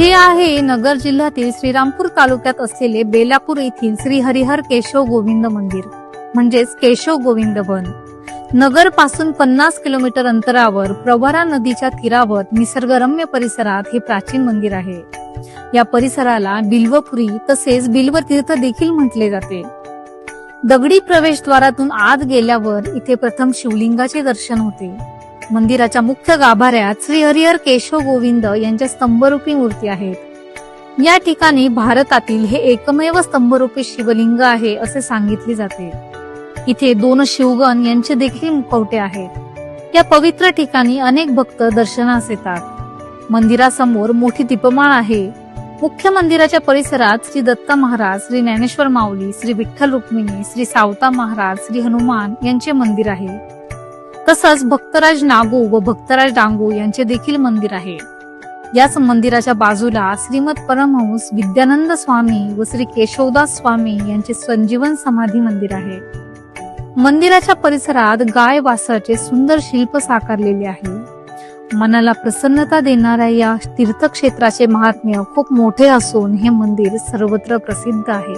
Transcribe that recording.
हे आहे नगर जिल्ह्यातील श्रीरामपूर तालुक्यात असलेले बेलापूर येथील श्री हरिहर केशव गोविंद मंदिर म्हणजेच केशव गोविंद वन नगरपासून पन्नास किलोमीटर अंतरावर प्रभारा नदीच्या तीरावर निसर्गरम्य परिसरात हे प्राचीन मंदिर आहे. या परिसराला बिल्वपुरी तसेच बिल्व तीर्थ देखील म्हटले जाते. दगडी प्रवेशद्वारातून आत गेल्यावर इथे प्रथम शिवलिंगाचे दर्शन होते. मंदिराच्या मुख्य गाभाऱ्यात श्री हरिहर केशव गोविंद यांच्या स्तंभरूपी मूर्ती आहेत. या ठिकाणी भारतातील हे एकमेव स्तंभरूपी शिवलिंग आहे असे सांगितले जाते. इथे दोन शिवगण यांचे देखील मुखवटे आहेत. या पवित्र ठिकाणी अनेक भक्त दर्शनास येतात. मंदिरासमोर मोठी दीपमाळ आहे. मुख्य मंदिराच्या परिसरात श्री दत्त महाराज श्री ज्ञानेश्वर माऊली श्री विठ्ठल रुक्मिणी श्री सावता महाराज श्री हनुमान यांचे मंदिर आहे. तसंच भक्तराज नागू व भक्तराज डांगू यांचे देखील मंदिर आहे. याच मंदिराच्या बाजूला श्रीमद परमहंस विद्यानंद स्वामी व श्री केशवदास स्वामी यांचे संजीवन समाधी मंदिर आहे. मंदिराच्या परिसरात गाय वासाचे सुंदर शिल्प साकारलेले आहे. मनाला प्रसन्नता देणाऱ्या या तीर्थक्षेत्राचे महात्म्य खूप मोठे असून हे मंदिर सर्वत्र प्रसिद्ध आहे.